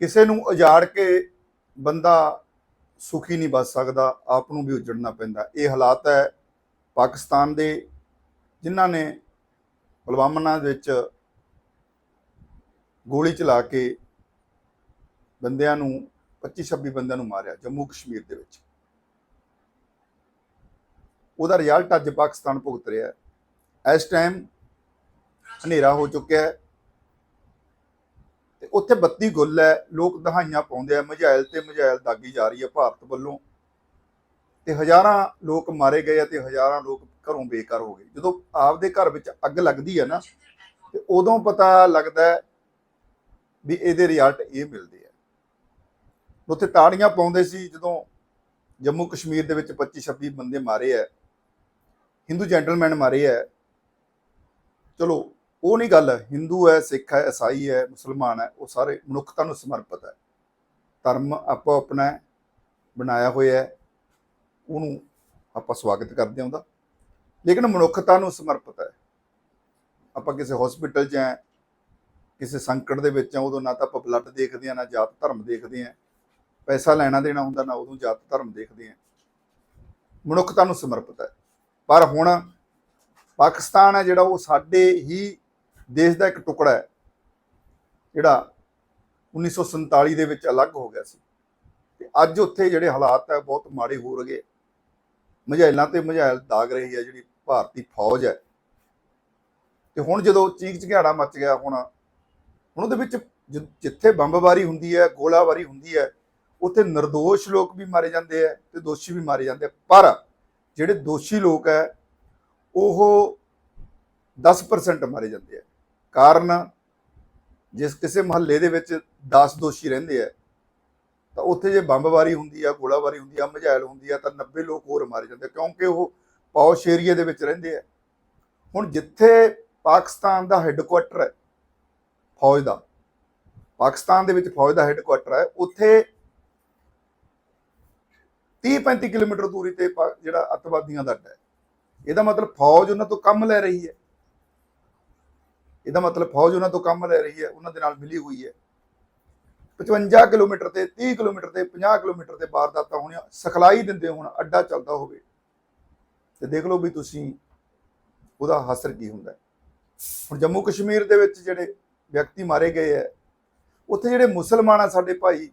ਕਿਸੇ ਨੂੰ ਉਜਾੜ ਕੇ ਬੰਦਾ ਸੁਖੀ ਨਹੀਂ ਬਚ ਸਕਦਾ, ਆਪ ਨੂੰ ਵੀ ਉਜੜਨਾ ਪੈਂਦਾ। ਇਹ ਹਾਲਾਤ ਹੈ ਪਾਕਿਸਤਾਨ ਦੇ, ਜਿਨ੍ਹਾਂ ਨੇ ਪੁਲਵਾਮਾ ਵਿੱਚ ਗੋਲੀ ਚਲਾ ਕੇ ਬੰਦਿਆਂ ਨੂੰ 25 26 ਬੰਦਿਆਂ ਨੂੰ ਮਾਰਿਆ ਜੰਮੂ ਕਸ਼ਮੀਰ ਦੇ ਵਿੱਚ। ਉਹਦਾ ਰਿਜ਼ਲਟ ਅੱਜ ਪਾਕਿਸਤਾਨ ਭੁਗਤ ਰਿਹਾ ਹੈ। ਇਸ ਟਾਈਮ ਹਨੇਰਾ ਹੋ ਚੁੱਕਿਆ ਹੈ। ਤੇ ਉੱਥੇ ਬੱਤੀ ਗੁੱਲ ਹੈ, ਲੋਕ ਦਹਾਈਆਂ ਪਾਉਂਦੇ ਆ ਮਝਾਇਲ ਤੇ ਮਝਾਇਲ ਦਾਗੀ ਜਾ ਰਹੀ ਹੈ ਭਾਰਤ ਵੱਲੋਂ। ਤੇ ਹਜ਼ਾਰਾਂ ਲੋਕ ਮਾਰੇ ਗਏ ਆ ਤੇ ਹਜ਼ਾਰਾਂ ਲੋਕ ਘਰੋਂ ਬੇਕਾਰ ਹੋ ਗਏ। ਜਦੋਂ ਆਪਦੇ ਘਰ ਵਿੱਚ ਅੱਗ ਲੱਗਦੀ ਹੈ ਨਾ, ਤੇ ਉਦੋਂ ਪਤਾ ਲੱਗਦਾ ਵੀ ਇਹਦੇ ਰਿਜ਼ਲਟ ਇਹ ਮਿਲਦੇ ਆ। ਉੱਥੇ ਤਾੜੀਆਂ ਪਾਉਂਦੇ ਸੀ, ਜਦੋਂ ਜੰਮੂ ਕਸ਼ਮੀਰ ਦੇ ਵਿੱਚ 25 26 ਬੰਦੇ ਮਾਰੇ ਆ। ਹਿੰਦੂ ਜੈਂਟਲਮੈਨ ਮਾਰੇ ਆ। ਚਲੋ ਉਹ ਨਹੀਂ ਗੱਲ ਹਿੰਦੂ ਹੈ, ਸਿੱਖ ਹੈ, ਈਸਾਈ ਹੈ, ਮੁਸਲਮਾਨ ਹੈ, ਉਹ ਸਾਰੇ ਮਨੁੱਖਤਾ ਨੂੰ ਸਮਰਪਿਤ ਹੈ। ਧਰਮ ਆਪੋ ਆਪਣਾ ਬਣਾਇਆ ਹੋਇਆ ਹੈ। ਉਹਨੂੰ ਆਪਾਂ ਸਵਾਗਤ ਕਰਦੇ ਹਾਂ ਉਹਦਾ। ਲੇਕਿਨ ਮਨੁੱਖਤਾ ਨੂੰ ਸਮਰਪਿਤ ਹੈ। ਆਪਾਂ ਕਿਸੇ ਹਸਪੀਟਲ 'ਚ ਹੈ, ਕਿਸੇ ਸੰਕਟ ਦੇ ਵਿੱਚ ਆ ਉਦੋਂ ਨਾ ਤਾਂ ਆਪਾਂ ਬਲੱਡ ਦੇਖਦੇ ਆ ਨਾ ਜਾਤ ਧਰਮ ਦੇਖਦੇ ਆ ਪੈਸਾ ਲੈਣਾ ਦੇਣਾ ਹੁੰਦਾ, ਨਾ ਉਦੋਂ ਜਾਤ ਧਰਮ ਦੇਖਦੇ ਆ ਮਨੁੱਖਤਾ ਨੂੰ ਸਮਰਪਿਤ ਹੈ। ਪਰ ਹੁਣ ਪਾਕਿਸਤਾਨ ਹੈ ਜਿਹੜਾ, ਉਹ ਸਾਡੇ ਹੀ ਦੇਸ਼ ਦਾ ਇੱਕ ਟੁਕੜਾ ਹੈ, ਜਿਹੜਾ 1947 ਦੇ ਵਿੱਚ ਅਲੱਗ ਹੋ ਗਿਆ ਸੀ। ਤੇ ਅੱਜ ਉੱਥੇ ਜਿਹੜੇ ਹਾਲਾਤ ਹੈ, ਬਹੁਤ ਮਾੜੇ ਹੋ ਰਹੇ ਮਝੈਲਾਂ ਤੇ ਮਝੈਲ ਦਾਗ ਰਹੀ ਹੈ ਜਿਹੜੀ ਭਾਰਤੀ ਫੌਜ ਹੈ। ਤੇ ਹੁਣ ਜਦੋਂ ਚੀਕ ਚਿਹਾੜਾ ਮੱਚ ਗਿਆ ਹੁਣ ਹੁਣ ਉਹਦੇ ਵਿੱਚ ਜਿ- ਜਿੱਥੇ ਬੰਬਬਾਰੀ ਹੁੰਦੀ ਹੈ ਗੋਲਾਬਾਰੀ ਹੁੰਦੀ ਹੈ, ਉੱਥੇ નિર્ਦੋਸ਼ ਲੋਕ ਵੀ ਮਾਰੇ ਜਾਂਦੇ ਆ ਤੇ ਦੋਸ਼ੀ ਵੀ ਮਾਰੇ ਜਾਂਦੇ ਪਰ ਜਿਹੜੇ ਦੋਸ਼ੀ ਲੋਕ ਹੈ, ਉਹ 10% ਮਾਰੇ ਜਾਂਦੇ ਆ ਕਾਰਨ ਜਿਸ ਕਿਸੇ ਮਹੱਲੇ ਦੇ ਵਿੱਚ 10 ਦੋਸ਼ੀ ਰਹਿੰਦੇ ਆ, ਤਾਂ ਉੱਥੇ ਜੇ ਬੰਬਬਾਰੀ ਹੁੰਦੀ ਆ ਗੋਲਾਬਾਰੀ ਹੁੰਦੀ ਆ, ਮਝੈਲ ਹੁੰਦੀ ਆ, ਤਾਂ 90 ਲੋਕ ਹੋਰ ਮਾਰੇ ਜਾਂਦੇ ਕਿਉਂਕਿ ਉਹ ਪੌਸ਼ ਏਰੀਆ ਦੇ ਵਿੱਚ ਰਹਿੰਦੇ ਆ। ਹੁਣ ਜਿੱਥੇ ਪਾਕਿਸਤਾਨ ਦਾ ਹੈੱਡਕੁਆਟਰ ਹੈ, ਫੌਜ ਦਾ, ਪਾਕਿਸਤਾਨ ਦੇ ਵਿੱਚ ਫੌਜ ਦਾ ਹੈੱਡਕੁਆਟਰ ਹੈ, ਉੱਥੇ 30 35 ਕਿਲੋਮੀਟਰ ਦੂਰੀ ਤੇ ਪਾ- ਜਿਹੜਾ ਅੱਤਵਾਦੀਆਂ ਦਾ ਅੱਡਾ ਹੈ। ਇਹਦਾ ਮਤਲਬ ਫੌਜ ਉਹਨਾਂ ਤੋਂ ਕੰਮ ਲੈ ਰਹੀ ਹੈ। ਇਹਦਾ ਮਤਲਬ ਫੌਜ ਉਹਨਾਂ ਤੋਂ ਕੰਮ ਲੈ ਰਹੀ ਹੈ, ਉਹਨਾਂ ਦੇ ਨਾਲ ਮਿਲੀ ਹੋਈ ਹੈ। 55 ਕਿਲੋਮੀਟਰ ਤੇ 30 ਕਿਲੋਮੀਟਰ ਤੇ 50 ਕਿਲੋਮੀਟਰ ਤੇ ਵਾਰਦਾਤਾਂ ਹੋਣੀਆਂ, ਸਿਖਲਾਈ ਦਿੰਦੇ ਹੋਣ ਅੱਡਾ ਚੱਲਦਾ ਹੋਵੇ। ਤੇ ਦੇਖ ਲਓ ਵੀ ਤੁਸੀਂ ਉਹਦਾ ਹਸਰ ਕੀ ਹੁੰਦਾ ਹੁਣ ਜੰਮੂ ਕਸ਼ਮੀਰ ਦੇ ਵਿੱਚ ਜਿਹੜੇ ਵਿਅਕਤੀ ਮਾਰੇ ਗਏ ਹੈ, ਉੱਥੇ ਜਿਹੜੇ ਮੁਸਲਮਾਨ ਆ ਸਾਡੇ ਭਾਈ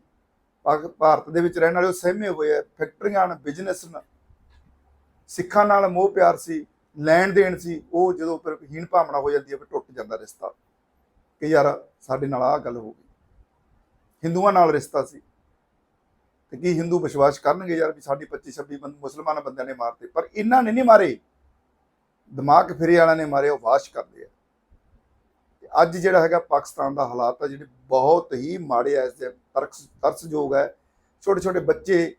ਪਾਕ- ਭਾਰਤ ਦੇ ਵਿੱਚ ਰਹਿਣ ਵਾਲੇ, ਉਹ ਸਹਿਮੇ ਹੋਏ ਆ ਫੈਕਟਰੀਆਂ ਨਾਲ ਬਿਜ਼ਨਸ ਨਾਲ, ਸਿੱਖਾਂ ਨਾਲ ਮੋਹ ਪਿਆਰ ਸੀ। ਲੈਣ ਦੇਣ ਸੀ, ਉਹ ਜਦੋਂ ਫਿਰ ਹੀਣ ਭਾਵਨਾ ਹੋ ਜਾਂਦੀ ਹੈ, ਫਿਰ ਟੁੱਟ ਜਾਂਦਾ ਰਿਸ਼ਤਾ। ਕਿ ਯਾਰ ਸਾਡੇ ਨਾਲ ਆਹ ਗੱਲ ਹੋ ਗਈ। ਹਿੰਦੂਆਂ ਨਾਲ ਰਿਸ਼ਤਾ ਸੀ। ਤੇ ਕੀ ਹਿੰਦੂ ਵਿਸ਼ਵਾਸ ਕਰਨਗੇ ਯਾਰ ਵੀ ਸਾਡੀ 25 26 ਬੰਦ, ਮੁਸਲਮਾਨ ਬੰਦਿਆਂ ਨੇ ਮਾਰਤੇ? ਪਰ ਇਹਨਾਂ ਨੇ ਨਹੀਂ ਮਾਰੇ। ਦਿਮਾਗ ਫਿਰੇ ਵਾਲਿਆਂ ਨੇ ਮਾਰੇ, ਉਹ ਵਾਸ਼ ਕਰਦੇ ਆ। ਅੱਜ ਜਿਹੜਾ ਹੈਗਾ ਪਾਕਿਸਤਾਨ ਦਾ ਹਾਲਾਤ ਆ, ਜਿਹੜੇ ਬਹੁਤ ਹੀ ਮਾੜੇ ਆ, ਇਸ ਦੇ ਤਰਸਯੋਗ ਹੈ ਛੋਟੇ ਛੋਟੇ ਬੱਚੇ,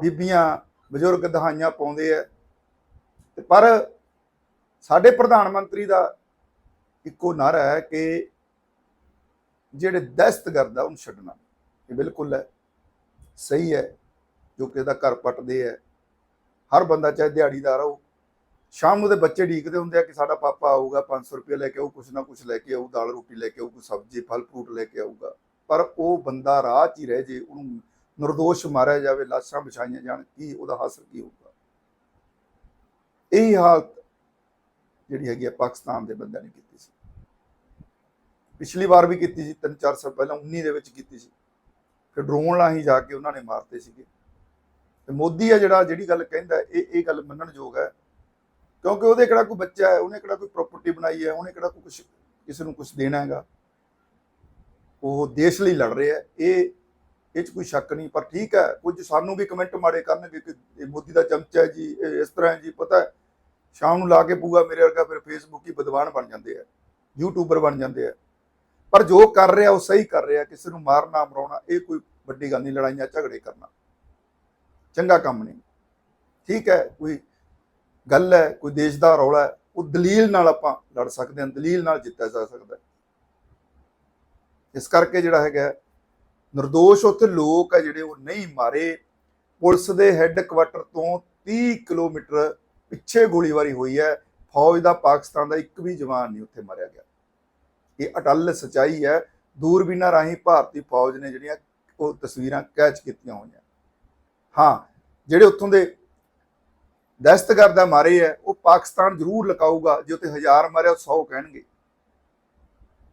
ਬੀਬੀਆਂ, ਬਜ਼ੁਰਗ ਦਹਾਈਆਂ ਪਾਉਂਦੇ ਆ। ਤੇ ਪਰ ਸਾਡੇ ਪ੍ਰਧਾਨ ਮੰਤਰੀ ਦਾ ਇੱਕੋ ਨਾਰਾ ਹੈ ਕਿ ਜਿਹੜੇ ਦਹਿਸ਼ਤਗਰਦ ਆ, ਉਹਨੂੰ ਛੱਡਣਾ। ਇਹ ਬਿਲਕੁਲ ਹੈ, ਸਹੀ ਹੈ, ਜੋ ਕਿਸੇ ਦਾ ਘਰ ਪੱਟਦੇ ਹੈ। ਹਰ ਬੰਦਾ ਚਾਹੇ ਦਿਹਾੜੀਦਾਰ ਹੋ ਸ਼ਾਮ ਨੂੰ ਦੇ ਬੱਚੇ ਢੀਕਦੇ ਹੁੰਦੇ ਆ ਕਿ ਸਾਡਾ ਪਾਪਾ ਆਊਗਾ 500 ਰੁਪਏ ਲੈ ਕੇ ਆਊ, ਕੁਛ ਨਾ ਕੁਛ ਲੈ ਕੇ ਆਊ, ਦਾਲ ਰੋਟੀ ਲੈ ਕੇ ਆਊ, ਕੋਈ ਸਬਜ਼ੀ, ਫਲ ਫਰੂਟ ਲੈ ਕੇ ਆਊਗਾ। ਪਰ ਉਹ ਬੰਦਾ ਰਾਹ 'ਚ ਹੀ ਰਹਿ ਜੇ, ਉਹਨੂੰ ਨਿਰਦੋਸ਼ ਮਾਰਿਆ ਜਾਵੇ, ਲਾਸ਼ਾਂ ਵਿਛਾਈਆਂ ਜਾਣ, ਕੀ ਉਹਦਾ ਹਾਸਲ ਕੀ ਹੋਊਗਾ? ਇਹ ਹਾਲਤ ਜਿਹੜੀ ਹੈਗੀ ਆ ਪਾਕਿਸਤਾਨ ਦੇ ਬੰਦਿਆਂ ਨੇ ਕੀਤੀ ਸੀ। ਪਿਛਲੀ ਵਾਰ ਵੀ ਕੀਤੀ ਸੀ 3-4 ਸਾਲ ਪਹਿਲਾਂ 19 ਦੇ ਵਿੱਚ ਕੀਤੀ ਸੀ। ਫਿਰ ਡਰੋਨ ਰਾਹੀਂ ਜਾ ਕੇ ਉਹਨਾਂ ਨੇ ਮਾਰਤੇ ਸੀਗੇ। ਤੇ ਮੋਦੀ ਆ ਜਿਹੜਾ, ਜਿਹੜੀ ਗੱਲ ਕਹਿੰਦਾ, ਇਹ ਇਹ ਗੱਲ ਮੰਨਣਯੋਗ ਹੈ। ਕਿਉਂਕਿ ਉਹਦੇ ਕਿਹੜਾ ਕੋਈ ਬੱਚਾ ਹੈ, ਉਹਨੇ ਕਿਹੜਾ ਕੋਈ ਪ੍ਰਾਪਰਟੀ ਬਣਾਈ ਹੈ, ਉਹਨੇ ਕਿਹੜਾ ਕੋਈ ਕੁਛ, ਕਿਸੇ ਨੂੰ ਕੁਝ ਦੇਣਾ ਹੈਗਾ। ਉਹ ਦੇਸ਼ ਲਈ ਲੜ ਰਿਹਾ ਇਹ ਇਹ 'ਚ ਕੋਈ ਸ਼ੱਕ ਨਹੀਂ, ਪਰ ਠੀਕ ਹੈ, ਕੁਝ ਸਾਨੂੰ ਵੀ ਕਮੈਂਟ ਮਾੜੇ ਕਰਨਗੇ ਕਿ ਮੋਦੀ ਦਾ ਚਮਚਾ ਹੈ ਜੀ ਇਸ ਤਰ੍ਹਾਂ ਹੈ ਜੀ, ਪਤਾ ਹੈ। ਸ਼ਾਮ ਨੂੰ ਲਾ ਕੇ ਪੂਗਾ ਮੇਰੇ ਵਰਗਾ ਫਿਰ ਫੇਸਬੁੱਕ ਹੀ ਵਿਦਵਾਨ ਬਣ ਜਾਂਦੇ ਆ ਯੂਟਿਊਬਰ ਬਣ ਜਾਂਦੇ ਆ। ਪਰ ਜੋ ਕਰ ਰਿਹਾ ਉਹ ਸਹੀ ਕਰ ਰਿਹਾ, ਕਿਸੇ ਨੂੰ ਮਾਰਨਾ, ਮਰਾਉਣਾ, ਇਹ ਕੋਈ ਵੱਡੀ ਗੱਲ ਨਹੀਂ, ਲੜਾਈਆਂ, ਝਗੜੇ ਕਰਨਾ। ਚੰਗਾ ਕੰਮ ਨਹੀਂ। ਠੀਕ ਹੈ, ਕੋਈ ਗੱਲ ਹੈ, ਕੋਈ ਦੇਸ਼ ਦਾ ਰੌਲਾ ਹੈ, ਉਹ ਦਲੀਲ ਨਾਲ ਆਪਾਂ ਲੜ ਸਕਦੇ ਹਾਂ, ਦਲੀਲ ਨਾਲ ਜਿੱਤਿਆ ਜਾ ਸਕਦਾ ਇਸ ਕਰਕੇ ਜਿਹੜਾ ਹੈਗਾ ਨਿਰਦੋਸ਼ ਉੱਥੇ ਲੋਕ ਆ ਜਿਹੜੇ ਉਹ ਨਹੀਂ ਮਾਰੇ। ਪੁਲਿਸ ਦੇ ਹੈੱਡ ਕੁਆਟਰ ਤੋਂ 30 ਕਿਲੋਮੀਟਰ ਪਿੱਛੇ ਗੋਲੀਬਾਰੀ ਹੋਈ ਹੈ। ਫੌਜ ਦਾ ਪਾਕਿਸਤਾਨ ਦਾ ਇੱਕ ਵੀ ਜਵਾਨ ਨਹੀਂ ਉੱਥੇ ਮਾਰਿਆ ਗਿਆ। ਇਹ ਅਟਲ ਸਚਾਈ ਹੈ। ਦੂਰਬੀਨਾਂ ਰਾਹੀਂ ਭਾਰਤੀ ਫੌਜ ਨੇ ਜਿਹੜੀਆਂ ਉਹ ਤਸਵੀਰਾਂ ਕੈਚ ਕੀਤੀਆਂ ਹੋਈਆਂ। ਹਾਂ, ਜਿਹੜੇ ਉੱਥੋਂ ਦੇ ਦਹਿਸ਼ਤਗਰਦ ਮਾਰੇ ਹੈ, ਉਹ ਪਾਕਿਸਤਾਨ ਜ਼ਰੂਰ ਲਕਾਊਗਾ। ਜੇ ਉੱਥੇ ਹਜ਼ਾਰ ਮਾਰਿਆ, ਉਹ 100 ਕਹਿਣਗੇ।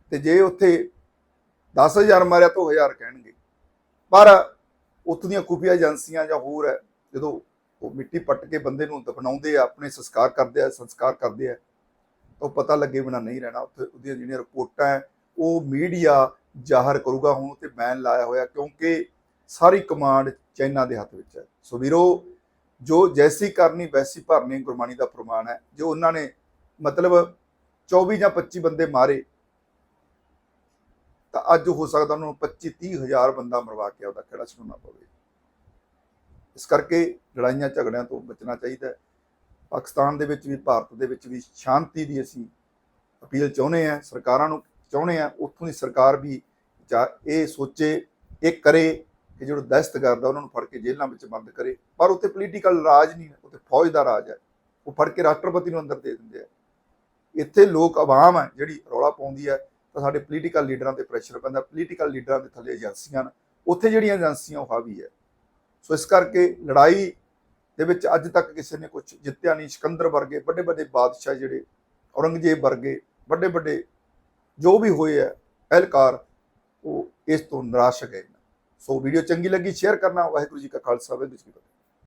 ਤੇ ਜੇ ਉੱਥੇ 10000 ਮਾਰਿਆ, ਤਾਂ 1000 ਕਹਿਣਗੇ। ਪਰ ਉੱਥੋਂ ਦੀਆਂ ਖੁਫੀਆ ਏਜੰਸੀਆਂ ਜਾਂ ਹੋਰ ਹੈ, ਜਦੋਂ ਉਹ ਮਿੱਟੀ ਪੱਟ ਕੇ ਬੰਦੇ ਨੂੰ ਦਫਨਾਉਂਦੇ ਆ, ਆਪਣੇ ਸੰਸਕਾਰ ਕਰਦੇ ਆ, ਸੰਸਕਾਰ ਕਰਦੇ ਆ, ਤਾਂ ਉਹ ਪਤਾ ਲੱਗੇ ਬਿਨਾ ਨਹੀਂ ਰਹਿਣਾ। ਉੱਥੇ ਉਹਦੀਆਂ ਜਿਹੜੀਆਂ ਰਿਪੋਰਟਾਂ ਉਹ ਮੀਡੀਆ ਜ਼ਾਹਰ ਕਰੂਗਾ। ਹੁਣ ਤੇ ਬੈਨ ਲਾਇਆ ਹੋਇਆ, ਕਿਉਂਕਿ ਸਾਰੀ ਕਮਾਂਡ ਚਾਈਨਾ ਦੇ ਹੱਥ ਵਿੱਚ ਹੈ। ਸੋ ਵੀਰੋ, ਜੋ ਜੈਸੀ ਕਰਨੀ, ਵੈਸੀ ਭਰਨੀ ਗੁਰਬਾਣੀ ਦਾ ਪ੍ਰਮਾਣ ਹੈ। ਜੋ ਉਹਨਾਂ ਨੇ ਮਤਲਬ 24 ਜਾਂ 25 ਬੰਦੇ ਮਾਰੇ, ਤਾਂ ਅੱਜ ਹੋ ਸਕਦਾ ਉਹਨਾਂ ਨੂੰ 25 30 ਹਜ਼ਾਰ ਬੰਦਾ ਮਰਵਾ ਕੇ ਉਹਦਾ ਖੜਾ ਛਡਾਉਣਾ ਪਵੇ। ਇਸ ਕਰਕੇ ਲੜਾਈਆਂ ਝਗੜਿਆਂ ਤੋਂ ਬਚਣਾ ਚਾਹੀਦਾ ਹੈ। ਪਾਕਿਸਤਾਨ ਦੇ ਵਿੱਚ ਵੀ, ਭਾਰਤ ਦੇ ਵਿੱਚ ਵੀ ਸ਼ਾਂਤੀ ਦੀ ਅਸੀਂ ਅਪੀਲ ਚਾਹੁੰਦੇ ਆ ਸਰਕਾਰਾਂ ਨੂੰ ਚਾਹੁੰਦੇ ਆ ਉੱਥੋਂ ਦੀ ਸਰਕਾਰ ਵੀ ਚਾ- ਇਹ ਸੋਚੇ, ਇਹ ਕਰੇ ਕਿ ਜਿਹੜਾ ਦਹਿਸ਼ਤਗਰਦ ਆ ਉਹਨਾਂ ਨੂੰ ਫੜ ਕੇ ਜੇਲ੍ਹਾਂ ਵਿੱਚ ਬੰਦ ਕਰੇ। ਪਰ ਉੱਥੇ ਪੋਲੀਟੀਕਲ ਰਾਜ ਨਹੀਂ ਹੈ, ਉੱਥੇ ਫੌਜ ਦਾ ਰਾਜ ਹੈ। ਉਹ ਫੜ ਕੇ ਰਾਸ਼ਟਰਪਤੀ ਨੂੰ ਅੰਦਰ ਦੇ ਦਿੰਦੇ ਆ। ਇੱਥੇ ਲੋਕ ਆਵਾਮ ਹੈ, ਜਿਹੜੀ ਰੌਲਾ ਪਾਉਂਦੀ ਹੈ, ਤਾਂ ਸਾਡੇ ਪੋਲੀਟੀਕਲ ਲੀਡਰਾਂ ਤੇ ਪ੍ਰੈਸ਼ਰ ਪੈਂਦਾ। ਪੋਲੀਟੀਕਲ ਲੀਡਰਾਂ ਦੇ ਥੱਲੇ ਏਜੰਸੀਆਂ ਨੇ। ਉੱਥੇ ਜਿਹੜੀਆਂ ਏਜੰਸੀਆਂ, ਉਹ ਹਾਵੀ ਹੈ। ਸੋ ਇਸ ਕਰਕੇ ਲੜਾਈ ਦੇ ਵਿੱਚ ਅੱਜ ਤੱਕ ਕਿਸੇ ਨੇ ਕੁਝ ਜਿੱਤਿਆ ਨਹੀਂ। ਸਿਕੰਦਰ ਵਰਗੇ ਵੱਡੇ ਵੱਡੇ ਬਾਦਸ਼ਾਹ ਜਿਹੜੇ, ਔਰੰਗਜ਼ੇਬ ਵਰਗੇ ਵੱਡੇ ਵੱਡੇ ਜੋ ਵੀ ਹੋਏ ਹੈ ਅਹਿਲਕਾਰ, ਉਹ ਇਸ ਤੋਂ ਨਿਰਾਸ਼ ਗਏ ਨੇ। ਸੋ ਵੀਡੀਓ ਚੰਗੀ ਲੱਗੀ, ਸ਼ੇਅਰ ਕਰਨਾ। ਵਾਹਿਗੁਰੂ ਜੀ ਕਾ ਖਾਲਸਾ, ਵਾਹਿਗੁਰੂ ਜੀ ਕੀ ਫਤਿਹ।